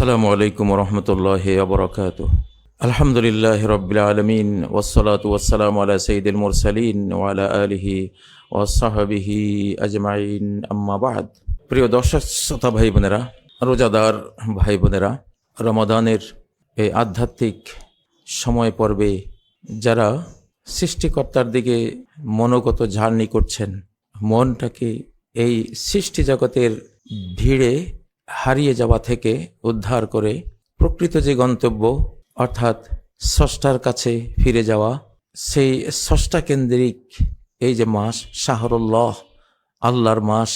আসসালামু আলাইকুম রহমতুল্লাহ আবরকাত আলহামদুলিল্লাহ রবিল আলমিন ওসলাত ওসালাম আলা সঈদুল মুরসালিন ওয়ালা আলিহি ওসাহাবিহি আজমাইন। আম্মাবাদ প্রিয় দর্শক, শ্রোতা ভাই বোনেরা রোজাদার ভাই বোনেরা রমাদানের এই আধ্যাত্মিক সময় পর্বে যারা সৃষ্টিকর্তার দিকে মনোগত ঝাড়নি করছেন, মনটাকে এই সৃষ্টি জগতের ভিড়ে হারিয়ে যাওয়া থেকে উদ্ধার করে প্রকৃত যে গন্তব্য, অর্থাৎ স্রষ্টার কাছে ফিরে যাওয়া, সেই স্রষ্টা কেন্দ্রিক এই যে মাস, শাহরুল্লাহ, আল্লাহর মাস,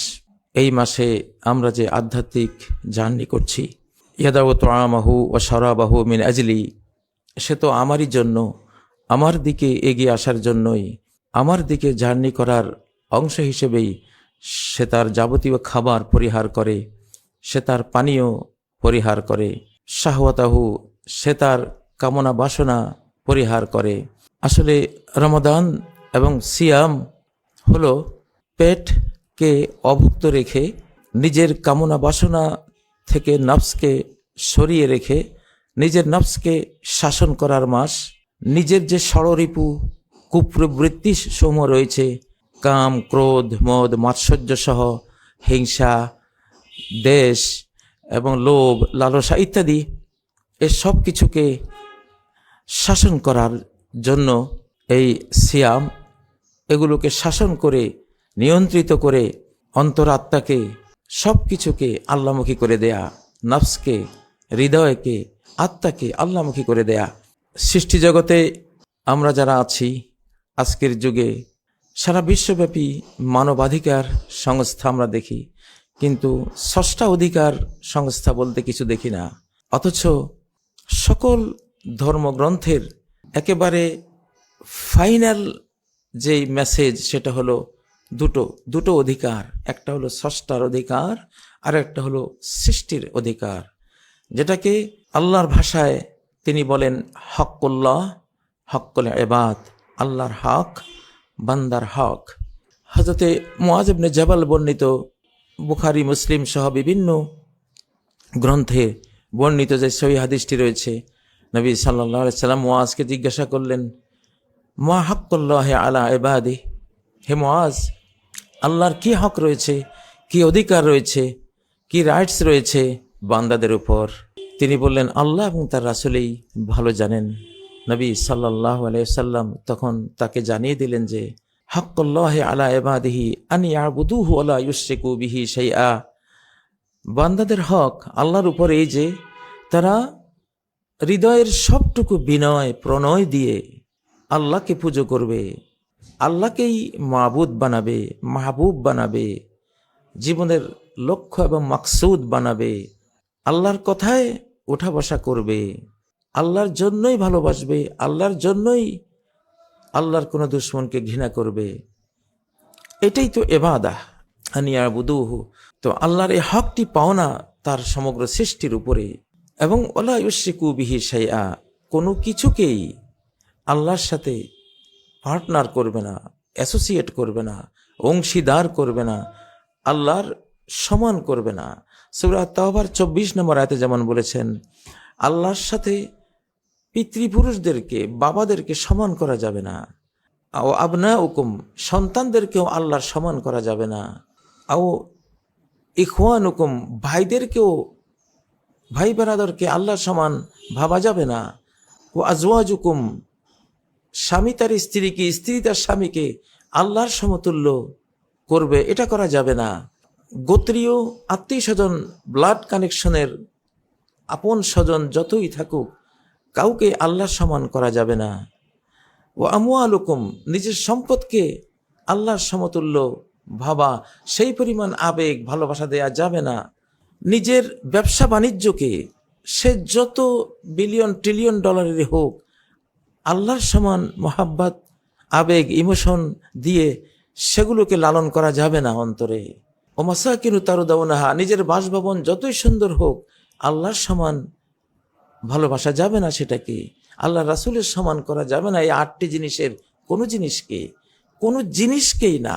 এই মাসে আমরা যে আধ্যাত্মিক জার্নি করছি ইয়াদাবত আমাহু ও সরাবাহু মিন আজলি, সে তো আমারই জন্য, আমার দিকে এগিয়ে আসার জন্যই, আমার দিকে জার্নি করার অংশ হিসেবেই সে তার যাবতীয় খাবার পরিহার করে সে তার পানীয় পরিহার করে। শাহওয়াতাহু সে তার কামনা বাসনা পরিহার করে। আসলে রমাদান এবং সিয়াম হলো পেটকে অভুক্ত রেখে, নিজের কামনা বাসনা থেকে নফসকে সরিয়ে রেখে, নিজের নফসকে শাসন করার মাস, নিজের যে ষড়রিপু কুপ্রবৃত্তি সমূহ রয়েছে, কাম, ক্রোধ, মদ মাৎসর্য সহ হিংসা দেশ এবং লোভ, লালসা ইত্যাদি, এ সব কিছুকে শাসন করার জন্য এই সিয়াম এগুলোকে শাসন করে, নিয়ন্ত্রিত করে অন্তরাত্মাকে সব কিছুকে আল্লামুখী করে দেয়া, নফসকে, হৃদয়কে, আত্মাকে আল্লামুখী করে দেয়া। সৃষ্টি জগতে আমরা যারা আছি, আজকের যুগে সারা বিশ্বব্যাপী মানবাধিকার সংস্থা আমরা দেখি। কিন্তু ষষ্ঠা অধিকার সংস্থা বলতে কিছু দেখি না। অথচ সকল ধর্মগ্রন্থের একেবারে ফাইনাল যেই মেসেজ, সেটা হলো দুটো দুটো অধিকার। একটা হলো ষষ্ঠার অধিকার, আর একটা হলো সৃষ্টির অধিকার। যেটাকে আল্লাহর ভাষায় তিনি বলেন হকুল্লাহ হকুল এবাদ আল্লাহর হক, বান্দার হক। হজরতে মোয়াজবনে জবাল বর্ণিত বুখারি, মুসলিম সহ বিভিন্ন গ্রন্থে বর্ণিত যে সহি হাদিসটি রয়েছে, নবী সাল্লাহ সাল্লাম মোয়াজকে জিজ্ঞাসা করলেন, মা হকুল্লাহ আলা এবাদি হে মোয়াজ আল্লাহর কি হক রয়েছে? কি অধিকার রয়েছে? কি রাইটস রয়েছে বান্দাদের উপর? তিনি বললেন, আল্লাহ এবং তার রাসুলেই ভালো জানেন। নবী সাল্লাহ আলাইসাল্লাম তখন তাকে জানিয়ে দিলেন যে আনি আলা সেই বান্দাদের হক আল্লাহর উপর এই যে তারা হৃদয়ের সবটুকু বিনয়, প্রণয় দিয়ে আল্লাহকে পুজো করবে, আল্লাহকেই মাবুদ বানাবে, মাহবুব বানাবে, জীবনের লক্ষ্য এবং মাকসুদ বানাবে, আল্লাহর কথায় ওঠা বসা করবে, আল্লাহর জন্যই ভালোবাসবে, আল্লাহর জন্যই আল্লাহর কোনো দুশ্মনকে ঘৃণা করবে। এটাই তো এবাদা হানিয়া বুদুহু তো আল্লাহর এই হকটি পাওনা তার সমগ্র সৃষ্টির উপরে। এবং ওলা ইউসিকু বিহি সাইয়া কোনো কিছুকেই আল্লাহর সাথে পার্টনার করবে না, অ্যাসোসিয়েট করবে না, অংশীদার করবে না, আল্লাহর সমান করবে না। সুরা তাহবার চব্বিশ নম্বর আয়তে যেমন বলেছেন, আল্লাহর সাথে পিতৃপুরুষদেরকে, বাবাদেরকে সমান করা যাবে না। ও আবনা হুকুম সন্তানদেরকেও আল্লাহর সমান করা যাবে না। ও ইখওয়ান হুকুম ভাইদেরকেও ভাই বেরাদরকে আল্লাহর সমান ভাবা যাবে না। ও আজওয়াজ হুকুম স্বামী তার স্ত্রীকে, স্ত্রী তার স্বামীকে আল্লাহর সমতুল্য করবে, এটা করা যাবে না। গোত্রীয় আত্মীয় স্বজন, ব্লাড কানেকশনের আপন স্বজন যতই থাকুক কাউকে আল্লাহর সমান করা যাবে না। ও আমুয়ালুকুম নিজের সম্পদকে আল্লাহর সমতুল্য ভাবা, সেই পরিমাণ আবেগ, ভালোবাসা দেয়া যাবে না। নিজের ব্যবসা বাণিজ্যকে সে যত বিলিয়ন, ট্রিলিয়ন ডলারের হোক, আল্লাহর সমান মোহাব্বত, আবেগ, ইমোশন দিয়ে সেগুলোকে লালন করা যাবে না অন্তরে। ও মাসা কিনু তারুদাউনাহা, নিজের বাসভবন যতই সুন্দর হোক, আল্লাহর সমান ভালোবাসা যাবে না সেটাকে? আল্লাহ রাসুলের সমান করা যাবে না এই আটটি জিনিসের কোনো জিনিসকে? কোনো জিনিসকেই না।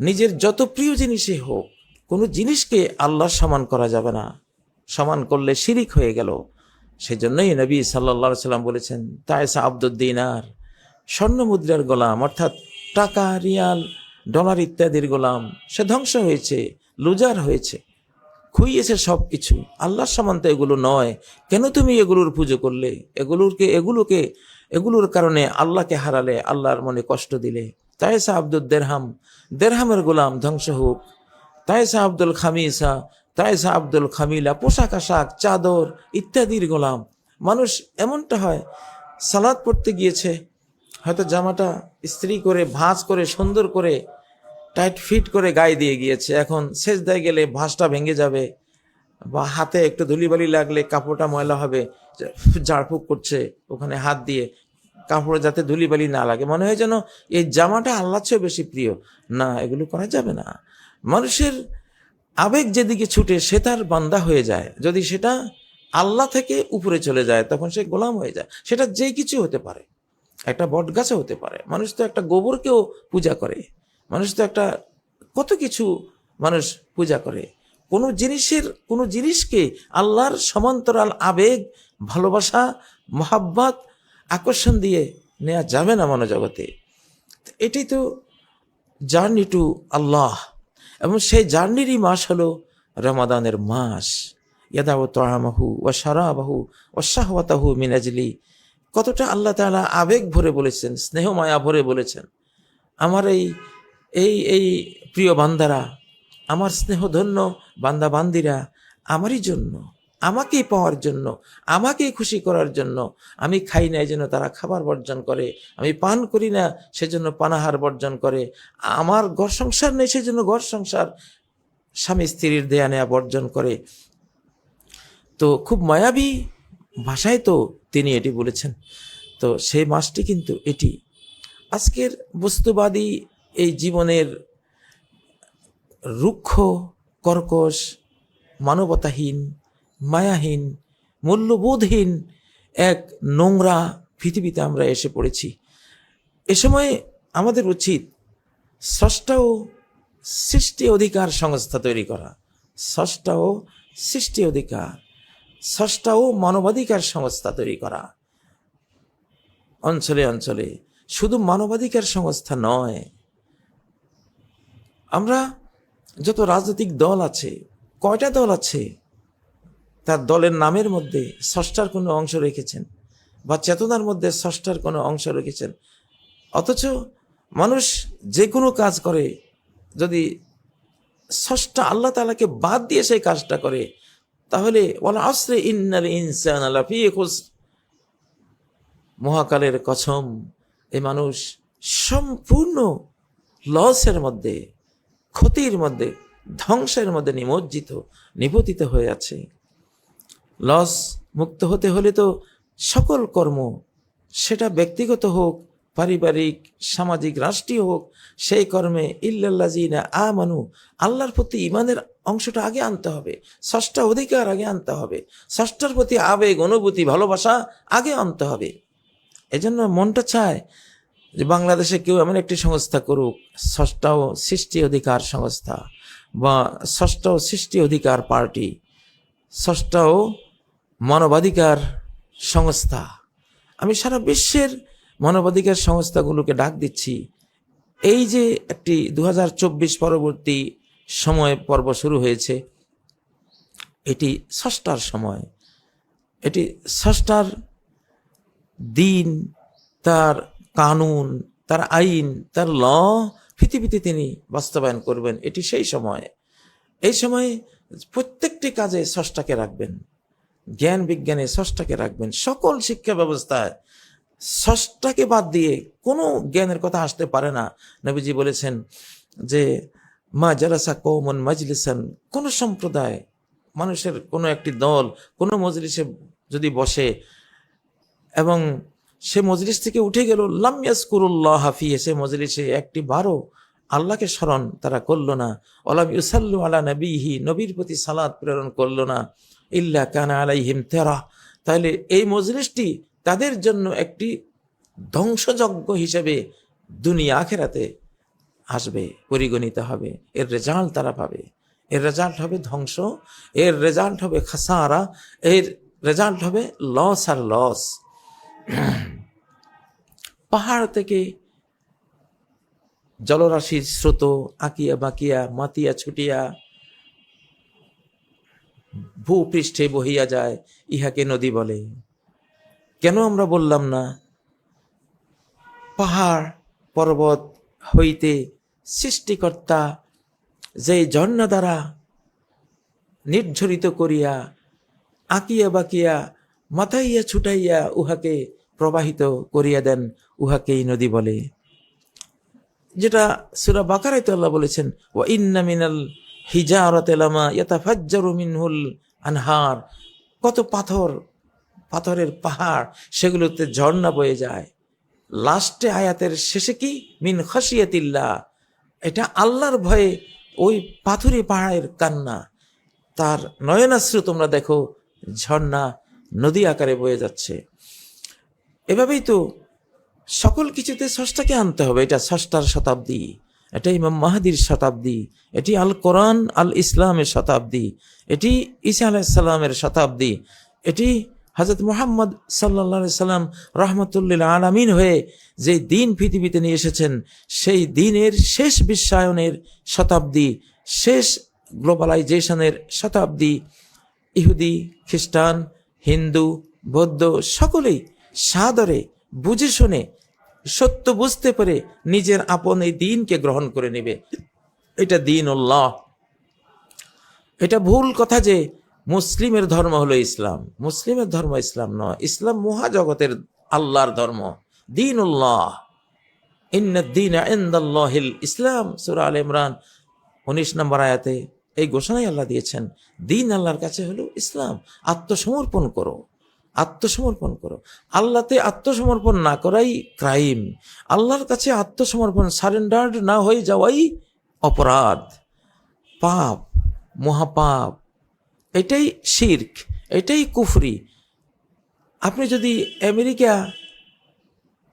নিজের যত প্রিয় জিনিসই হোক, কোনো জিনিসকে আল্লাহর সমান করা যাবে না। সমান করলে শিরিক হয়ে গেল। সেজন্যই নবী সাল্লা সাল্লাম বলেছেন তাইসা আব্দুদ্দিনার স্বর্ণ মুদ্রার গোলাম, অর্থাৎ টাকা, রিয়াল, ডলার ইত্যাদির গোলাম, সে ধ্বংস হয়েছে, লুজার হয়েছে। খুইয়েছে সব কিছু। আল্লাহর সমান তো এগুলো নয়। কেন তুমি এগুলোর পুজো করলে? এগুলোকে এগুলোকে, এগুলোর কারণে আল্লাহকে হারালে, আল্লাহর মনে কষ্ট দিলে। তাইসা আব্দুল দেরহাম, দেরহামের গোলাম, ধ্বংস হোক। তাইসা আব্দুল খামিসা তাইসা আব্দুল খামিলা, পোশাক আশাক, চাদর ইত্যাদির গোলাম। মানুষ এমনটা হয়, সালাদ পড়তে গিয়েছে, হয়তো জামাটা ইস্ত্রি করে, ভাঁজ করে, সুন্দর করে টাইট ফিট করে গায়ে দিয়ে গিয়েছে। এখন শেষ দেয় গেলে ভাঁজটা ভেঙে যাবে বা হাতে একটু ধুলিবালি লাগলে কাপড়টা ময়লা হবে, ঝাড়ফুঁক করছে ওখানে হাত দিয়ে। কাপড়ে যাতে ধুলিবালি না লাগে। মনে হয় যেন এই জামাটা আল্লাহ চেয়ে বেশি প্রিয়। না, এগুলো করা যাবে না। মানুষের আবেগ যেদিকে ছুটে, সে তার বান্দা হয়ে যায়। যদি সেটা আল্লাহ থেকে উপরে চলে যায়, তখন সে গোলাম হয়ে যায়। সেটা যে কিছু হতে পারে। একটা বট গাছে হতে পারে। মানুষ তো একটা গোবরকেও পূজা করে। মানুষ তো একটা কত কিছু মানুষ পূজা করে। কোনো জিনিসের, কোনো জিনিসকে আল্লাহর সমান্তরাল আবেগ, ভালোবাসা, মহাব্বত, আকর্ষণ দিয়ে নেওয়া যাবে না মনোজগতে। এটাই তো জার্নি টু আল্লাহ। এবং সেই জার্নিরই মাস হলো রমাদানের মাস। ইয়াদাও তহামাহু ও সারাবাহু ও শাহওয়াতাহু মিনাজলি কতটা আল্লাহ তাআলা আবেগ ভরে বলেছেন, স্নেহমায়া ভরে বলেছেন। আমার এই এই এই প্রিয় বান্দারা, আমার স্নেহধন্য বান্দা বান্দিরা আমারই জন্য, আমাকেই পাওয়ার জন্য, আমাকেই খুশি করার জন্য আমি খাই না জন্য তারা খাবার বর্জন করে। আমি পান করি না, সেজন্য পানাহার বর্জন করে। আমার ঘর সংসার নেই, সেজন্য ঘর সংসার স্বামী স্ত্রীর দেয়া নেয়া বর্জন করে। তো খুব মায়াবী ভাষায় তো তিনি এটি বলেছেন। তো সেই মাসটি কিন্তু এটি। আজকের বস্তুবাদী এই জীবনের রুক্ষ, কর্কশ, মানবতাহীন, মায়াহীন, মূল্যবোধহীন এক নোংরা পৃথিবীতে আমরা এসে পড়েছি। এ সময় আমাদের উচিত স্রষ্টা ও সৃষ্টি অধিকার সংস্থা তৈরি করা। স্রষ্টা ও সৃষ্টি অধিকার, স্রষ্টা ও মানবাধিকার সংস্থা তৈরি করা। অঞ্চলে অঞ্চলে শুধু মানবাধিকার সংস্থা নয় আমরা যত রাজনৈতিক দল আছে, কয়টা দল আছে, তার দলের নামের মধ্যে ষষ্ঠার কোনো অংশ রেখেছেন বা চেতনার মধ্যে ষষ্ঠার কোনো অংশ রেখেছেন? অথচ মানুষ যে কোনো কাজ করে, যদি ষষ্ঠা আল্লাহ তালাকে বাদ দিয়ে সেই কাজটা করে, তাহলে ওলা আসরে ইন্নাল ইনসান আল্লাহ মহাকালের কসম এই মানুষ সম্পূর্ণ লসের মধ্যে ক্ষতির মধ্যে, ধ্বংসের মধ্যে নিমজ্জিত, নিপতিত হয়ে আছে। লস মুক্ত হতে হলে তো সকল কর্ম, সেটা ব্যক্তিগত হোক, পারিবারিক, সামাজিক, রাষ্ট্রীয় হোক, সেই কর্মে ইল্লাল্লাজিনা আ মানু আল্লাহর প্রতি ইমানের অংশটা আগে আনতে হবে, ষষ্ঠা অধিকার আগে আনতে হবে, ষষ্ঠার প্রতি আবেগ, অনুভূতি, ভালোবাসা আগে আনতে হবে। এজন্য মনটা চায় যে বাংলাদেশে কেউ এমন একটি সংস্থা করুক, ষষ্ঠ সৃষ্টি অধিকার সংস্থা বা ষষ্ঠ সৃষ্টি অধিকার পার্টি, ষষ্ঠ মানবাধিকার সংস্থা। আমি সারা বিশ্বের মানবাধিকার সংস্থাগুলোকে ডাক দিচ্ছি। এই যে একটি দু হাজার চব্বিশ পরবর্তী সময় পর্ব শুরু হয়েছে, এটি ষষ্ঠার সময়। এটি ষষ্ঠার দিন তার কানুন, তার আইন, তার ল পৃথিবীতে তিনি বাস্তবায়ন করবেন। এটি সেই সময়। এই সময় প্রত্যেকটি কাজে ষষ্ঠাকে রাখবেন। জ্ঞান বিজ্ঞানে ষষ্ঠাকে রাখবেন। সকল শিক্ষা ব্যবস্থায় ষষ্ঠাকে বাদ দিয়ে কোনো জ্ঞানের কথা আসতে পারে না। নবীজি বলেছেন যে, মা জালাসা কৌমন মাজলিসান। কোন সম্প্রদায়, মানুষের কোনো একটি দল, কোনো মজলিসে যদি বসে এবং সে মজলিস থেকে উঠে গেল লামিয়াসকুরুল্লাহ হাফিয়ে সে মজলিসে একটি বারো আল্লাহকে স্মরণ তারা করল না। ওলাম ইউসাল্লু আলা নবীহি, নবীর প্রতি সালাদ প্রেরণ করল না। ইল্লা কানা আলাইহিম তেরা। তাহলে এই মজলিসটি তাদের জন্য একটি ধ্বংসযজ্ঞ হিসেবে দুনিয়া আখেরাতে আসবে, পরিগণিত হবে। এর রেজাল্ট তারা পাবে। এর রেজাল্ট হবে ধ্বংস, এর রেজাল্ট হবে খাসারা, এর রেজাল্ট হবে লস আর লস। পাহাড় থেকে জলরাশির স্রোত আঁকিয়া বাঁকিয়া, মাতিয়া ছুটিয়া ভূপৃষ্ঠে বহিয়া যায়, ইহাকে নদী বলে। কেন আমরা বললাম না, পাহাড় পর্বত হইতে সৃষ্টিকর্তা যে ঝর্ণা দ্বারা নির্ঝরিত করিয়া আঁকিয়া বাকিয়া মাথাইয়া ছুটাইয়া উহাকে প্রবাহিত করিয়া দেন উহাকেই নদী বলে। যেটা সুরা বাকারাইতে আল্লাহ বলেছেন ও ইন্না মিনাল হিজারত লামা ইয়াতাফাজ্জারু মিনহুল আনহার। কত পাথর, পাথরের পাহাড়, সেগুলোতে ঝর্ণা বয়ে যায়। লাস্টে আয়াতের শেষে কি? মিন খসিয়াতিল্লাহ এটা আল্লাহর ভয়ে ওই পাথুরি পাহাড়ের কান্না। তার নয়নাশ্রু তোমরা দেখো, ঝর্ণা নদী আকারে বয়ে যাচ্ছে। এভাবেই তো সকল কিছুতে ষষ্ঠাকে আনতে হবে। এটা ষষ্ঠার শতাব্দী, এটা ইমাম মাহাদির শতাব্দী, এটি আল কোরআন, আল ইসলামের শতাব্দী, এটি ঈসা আলাইসাল্লামের শতাব্দী, এটি হজরত মোহাম্মদ সাল্লা সাল্লাম রহমতুল্লিল আলামিন হয়ে যে দিন পৃথিবীতে নিয়ে এসেছেন, সেই দিনের শেষ বিশ্বায়নের শতাব্দী, শেষ গ্লোবালাইজেশনের শতাব্দী, ইহুদি, খ্রিস্টান, হিন্দু, বৌদ্ধ সকলেই সাদরে বুঝে শুনে সত্য বুঝতে পেরে নিজের আপন এই দিনকে গ্রহণ করে নেবে। এটা দিন উল্লাহ এটা ভুল কথা যে মুসলিমের ধর্ম হলো ইসলাম। মুসলিমের ধর্ম ইসলাম নয়। ইসলাম মহাজগতের আল্লাহর ধর্ম। দিন উল্লাহ ইন্দিন ইসলাম। সুরা আল ইমরান উনিশ নম্বর আয়াতে এই ঘোষণাই আল্লাহ দিয়েছেন, দিন আল্লাহর কাছে হলো ইসলাম। আত্মসমর্পণ করো। আত্মসমর্পণ করো। আল্লাহতে আত্মসমর্পণ না করাই ক্রাইম আল্লাহর কাছে আত্মসমর্পণ সারেন্ডার্ড না হয়ে যাওয়াই অপরাধ। পাপ, মহাপাপ, এটাই শির্ক এটাই কুফরি। আপনি যদি আমেরিকা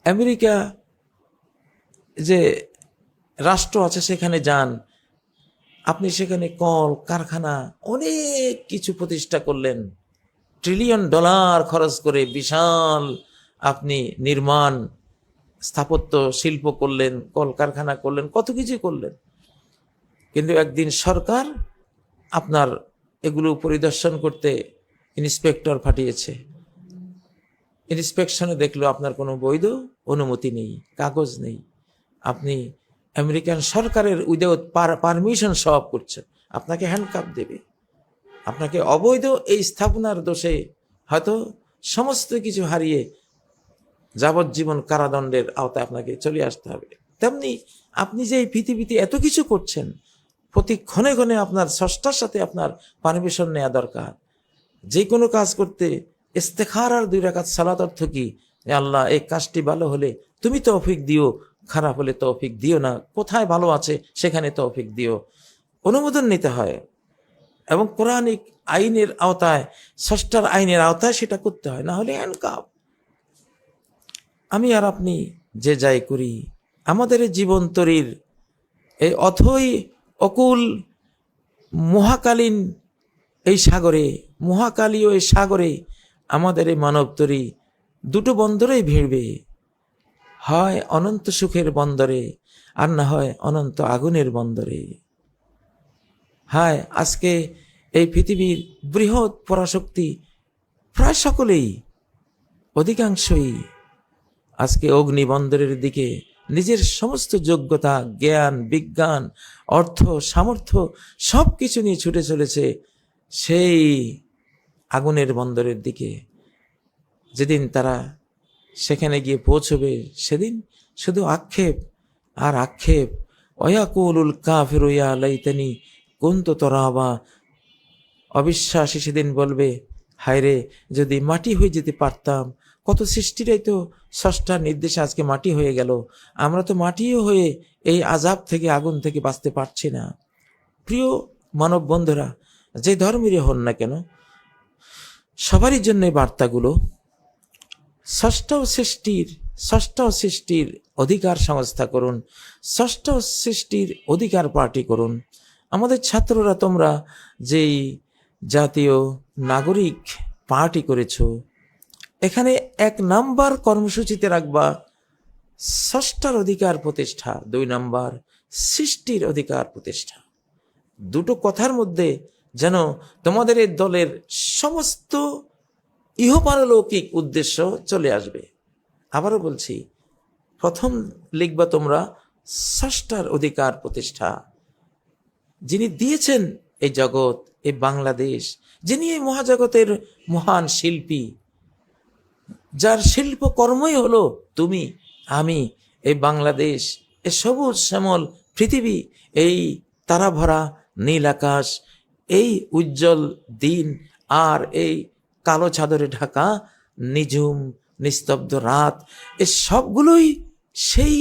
আমেরিকা যে রাষ্ট্র আছে সেখানে যান, আপনি সেখানে কল, কারখানা, অনেক কিছু প্রতিষ্ঠা করলেন। ট্রিলিয়ন ডলার খরচ করে বিশাল আপনি নির্মাণ, স্থাপত্য, শিল্প করলেন, কলকারখানা করলেন, কত কিছু করলেন। কিন্তু একদিন সরকার আপনার এগুলো পরিদর্শন করতে ইন্সপেক্টর পাঠিয়েছে। ইন্সপেকশনে দেখল আপনার কোনো বৈধ অনুমতি নেই, কাগজ নেই। আপনি আমেরিকান সরকারের উইদাউট পারমিশন সব করছেন। আপনাকে হ্যান্ডকাপ দেবে। আপনাকে অবৈধ এই স্থাপনার দোষে হয়তো সমস্ত কিছু হারিয়ে যাবজ্জীবন কারাদণ্ডের আওতায় আপনাকে চলে আসতে হবে। তেমনি আপনি যে এই পৃথিবীতে এত কিছু করছেন, প্রতি ক্ষণে ক্ষণে আপনার ষষ্ঠার সাথে আপনার পারমিশন নেওয়া দরকার। যে কোনো কাজ করতে ইস্তেখার আর দুই রাকাত সালাত অর্থ কি? আল্লাহ, এই কাজটি ভালো হলে তুমি তৌফিক দিও, খারাপ হলে তৌফিক দিও না, কোথায় ভালো আছে সেখানে তৌফিক দিও। অনুমোদন নিতে হয়। এবং কোরআনিক আইনের আওতায়, ষষ্ঠার আইনের আওতায় সেটা করতে হয়, না হলে হ্যান্ডকাপ আমি আর আপনি যে যাই করি, আমাদের জীবন তরির, এই অথই অকুল মহাকালীন এই সাগরে, মহাকালীয় এই সাগরে আমাদের এই মানব তরি দুটো বন্দরেই ভিড়বে। হয় অনন্ত সুখের বন্দরে, আর না হয় অনন্ত আগুনের বন্দরে। হায়, আজকে এই পৃথিবীর বৃহৎ পরাশক্তি প্রায় সকলেই, অধিকাংশই আজকে অগ্নিবন্দরের দিকে নিজের সমস্ত যোগ্যতা, জ্ঞান, বিজ্ঞান, অর্থ, সামর্থ্য সব কিছু নিয়ে ছুটে চলেছে সেই আগুনের বন্দরের দিকে। যেদিন তারা সেখানে গিয়ে পৌঁছবে, সেদিন শুধু আক্ষেপ আর আক্ষেপ। অয়াকুলুল কাফির ইয়া লাইতানি কুন্ত তরাবা অবিশ্বাসী সেদিন বলবে, হায়রে, যদি মাটি হয়ে যেতে পারতাম, কত সৃষ্টিরাই তো ষষ্ঠার নির্দেশে আজকে মাটি হয়ে গেল। আমরা তো মাটিও হয়ে এই আজাব থেকে, আগুন থেকে বাঁচতে পারছি না। প্রিয় মানব বন্ধুরা, যে ধর্মেরই হন না কেন, সবারই জন্য এই বার্তাগুলো, ষষ্ঠ সৃষ্টির ষষ্ঠ সৃষ্টির অধিকার সংস্থা করুন, ষষ্ঠ সৃষ্টির অধিকার পার্টি করুন। আমাদের ছাত্ররা তোমরা যেই জাতীয় নাগরিক পার্টি করেছ, এখানে এক নাম্বার কর্মসূচিতে রাখবা ষষ্ঠার অধিকার প্রতিষ্ঠা, দুই নাম্বার সৃষ্টির অধিকার প্রতিষ্ঠা। দুটো কথার মধ্যে যেন তোমাদের এই দলের সমস্ত ইহপারলৌকিক উদ্দেশ্য চলে আসবে। আবারও বলছি, প্রথম লিখবা তোমরা ষষ্ঠার অধিকার প্রতিষ্ঠা। যিনি দিয়েছেন এই জগৎ এই বাংলাদেশ, যিনি এই মহাজগতের মহান শিল্পী, যার শিল্পকর্মই হলো তুমি, আমি এই বাংলাদেশ, এ সবুজ শ্যামল পৃথিবী, এই তারাভরা, নীল আকাশ, এই উজ্জ্বল দিন, আর এই কালো চাদরে ঢাকা, নিঝুম, নিস্তব্ধ রাত, এ সবগুলোই সেই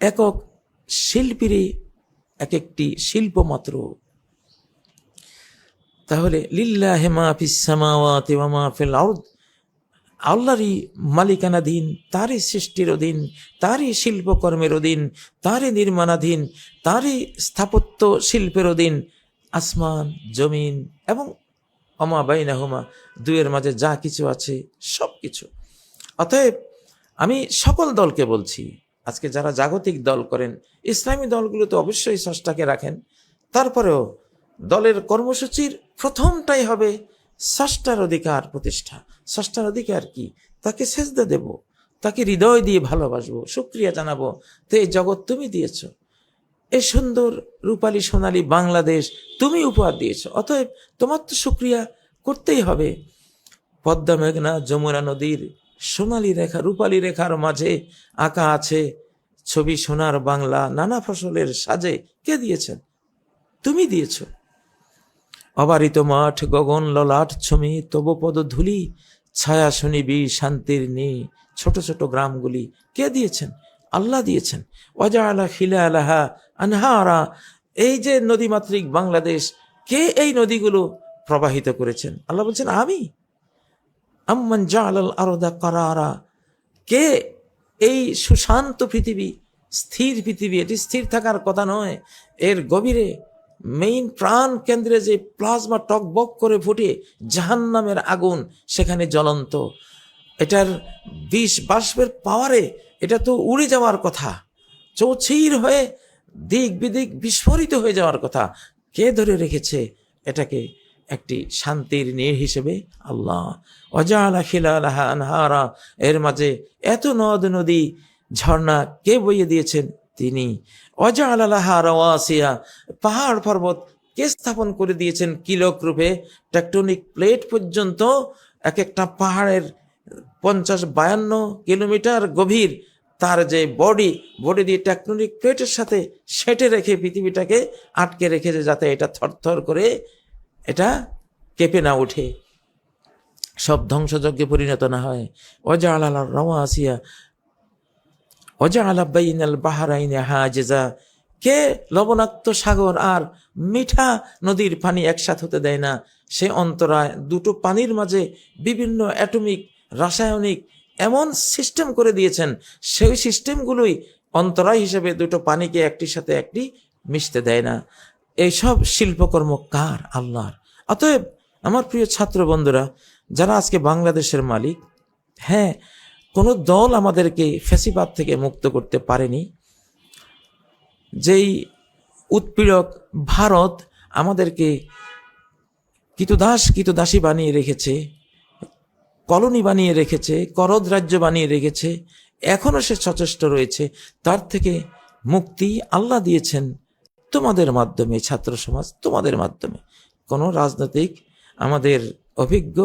একক শিল্পীরই এক একটি শিল্প মাত্র তাহলে, লিল্লাহ হেমা ফিস সামাওয়াতি ওয়া মা ফিল আরদ আল্লাহরই মালিকানাধীন, তারই সৃষ্টির অধীন, তারই শিল্পকর্মের অধীন, তারই নির্মাণাধীন, তারই স্থাপত্য শিল্পের অধীন, আসমান, জমিন এবং অমা বাইনা হুমা দুয়ের মাঝে যা কিছু আছে সব কিছু অতএব, আমি সকল দলকে বলছি আজকে যারা জাগতিক দল করেন, ইসলামী দলগুলো তো অবশ্যই ষষ্ঠাকে রাখেন। তারপরেও দলের কর্মসূচির প্রথমটাই হবে ষষ্ঠার অধিকার প্রতিষ্ঠা। ষষ্ঠার অধিকার কি? তাকে সেজদা দেব, তাকে হৃদয় দিয়ে ভালোবাসবো, শুক্রিয়া জানাব। তো এই জগৎ তুমি দিয়েছ এই সুন্দর রূপালী সোনালি বাংলাদেশ তুমি উপহার দিয়েছ। অতএব তোমার তো শুক্রিয়া করতেই হবে। পদ্মা মেঘনা যমুনা নদীর সোনালী রেখা, রূপালী রেখার মাঝে আঁকা আছে ছবি সোনার বাংলা, নানা ফসলের সাজে। কে দিয়েছেন? তুমি দিয়েছ। অবারিত মাঠ, গগন ললাট ছমি, তব পদ ধুলি, ছায়া শুনিবি শান্তির নি, ছোট ছোট গ্রামগুলি। কে দিয়েছেন? আল্লাহ দিয়েছেন। অজা আলা খিলা আলাহা আনহারা। এই যে নদীমাতৃক বাংলাদেশ, কে এই নদীগুলো প্রবাহিত করেছেন? আল্লাহ বলছেন, আমি। আম্মান জালাল আরদা কারারা। কে এই সুশান্ত পৃথিবী, স্থির পৃথিবী, এটি স্থির থাকার কথা নয়, এর গভীরে মেইন প্রাণ কেন্দ্রে যে প্লাজমা টকবক করে ফুটে জাহান্নামের আগুন সেখানে জ্বলন্ত। এটার বিষ বাষ্পের পাওয়ারে এটা তো উড়ে যাওয়ার কথা, চৌচির হয়ে দিক বিদিক বিস্ফোরিত হয়ে যাওয়ার কথা। কে ধরে রেখেছে এটাকে? একটি শান্তির নীড় হিসেবে আল্লাহ। অজালা খিলালাহা আনহারা, এর মাঝে এত নদ নদী, ঝর্ণা কে বইয়ে দিয়েছেন তিনি? অজালাহা রওয়াসিয়া, পাহাড় পর্বত কে স্থাপন করে দিয়েছেন কিলক রূপে? টেকটনিক প্লেট পর্যন্ত এক একটা পাহাড়ের পঞ্চাশ বায়ান্ন কিলোমিটার গভীর, তার যে বডি বডি দিয়ে টেকটনিক প্লেটের সাথে সেটে রেখে পৃথিবীটাকে আটকে রেখেছে যাতে এটা থরথর করে এটা কেঁপে না ওঠে। সব ধ্বংসযজ্ঞে পরিণত না হয়। অজা আলাল রওয়া আসিয়া অজা আলা বাইনাল বাহারাইনে হাজেজা। কে লবণাক্ত সাগর আর মিঠা নদীর পানি একসাথ হতে দেয় না, সে অন্তরায় দুটো পানির মাঝে বিভিন্ন অ্যাটমিক, রাসায়নিক এমন সিস্টেম করে দিয়েছেন, সেই সিস্টেমগুলোই অন্তরায় হিসেবে দুটো পানিকে একটির সাথে একটি মিশতে দেয় না। এইসব শিল্পকর্ম কার? আল্লাহর। অতএব আমার প্রিয় ছাত্র বন্ধুরা, যারা আজকে বাংলাদেশের মালিক হ্যাঁ কোনো দল আমাদেরকে ফেসিবাদ থেকে মুক্ত করতে পারেনি, যেই উৎপীড়ক ভারত আমাদেরকে কিতদাস কিতদাসী বানিয়ে রেখেছে, কলোনি বানিয়ে রেখেছে, করদ রাজ্য বানিয়ে রেখেছে, এখনও সে সচেষ্ট রয়েছে, তার থেকে মুক্তি আল্লাহ দিয়েছেন তোমাদের মাধ্যমে, ছাত্র সমাজ তোমাদের মাধ্যমে। কোনো রাজনৈতিক আমাদের অভিজ্ঞ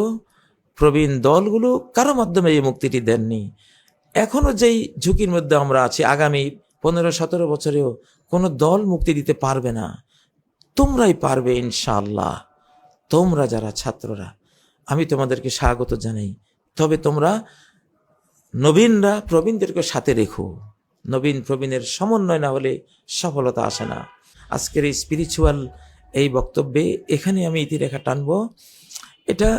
প্রবীণ দলগুলো কারও মাধ্যমে এই মুক্তিটি দেননি। এখনও যেই ঝুঁকির মধ্যে আমরা আছি, আগামী পনেরো, সতেরো বছরেও কোনো দল মুক্তি দিতে পারবে না। তোমরাই পারবে ইনশাআল্লাহ। তোমরা যারা ছাত্ররা, আমি তোমাদেরকে স্বাগত জানাই। তবে তোমরা নবীনরা প্রবীণদেরকে সাথে রেখো। নবীন প্রবীণের সমন্বয় না হলে সফলতা আসে না। আজকের এই স্পিরিচুয়াল এই বক্তব্যে এখানে আমি ইতিরেখা টানবো। এটা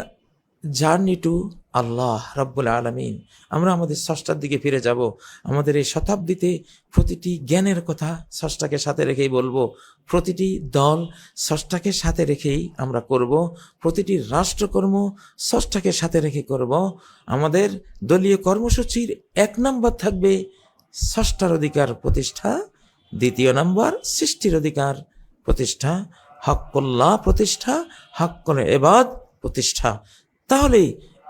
জার্নি টু আল্লাহ রব্বুল আলমিন। আমরা আমাদের ষষ্ঠার দিকে ফিরে যাব। আমাদের এই শতাব্দীতে প্রতিটি জ্ঞানের কথা ষষ্ঠাকে সাথে রেখেই বলব। প্রতিটি দল ষষ্ঠাকে সাথে রেখেই আমরা করব। প্রতিটি রাষ্ট্রকর্ম ষষ্ঠাকে সাথে রেখে করব। আমাদের দলীয় কর্মসূচির এক নম্বর থাকবে ষষ্ঠার অধিকার প্রতিষ্ঠা। দ্বিতীয় নম্বর, সৃষ্টির অধিকার প্রতিষ্ঠা, হক্কল্লাহ প্রতিষ্ঠা, হক্কল এবাদ প্রতিষ্ঠা। তাহলে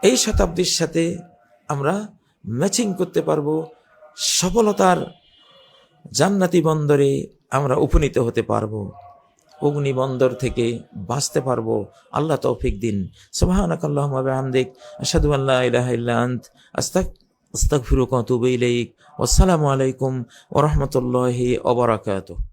এই শতাব্দীর সাথে আমরা ম্যাচিং করতে পারব, সফলতার জান্নাতি বন্দরে আমরা উপনীত হতে পারব, অগ্নি বন্দর থেকে বাঁচতে পারব। আল্লাহ তৌফিক দিন। সুবহানাক আল্লাহুম্মা বিহামদিক, আশহাদু আল্লা ইলাহা ইল্লা আস্তাক আস্তাগফিরুকা ওয়া আতুবু ইলাইক। ওয়াসসালামু আলাইকুম ওয়া রাহমাতুল্লাহি ওয়া বারাকাতুহু।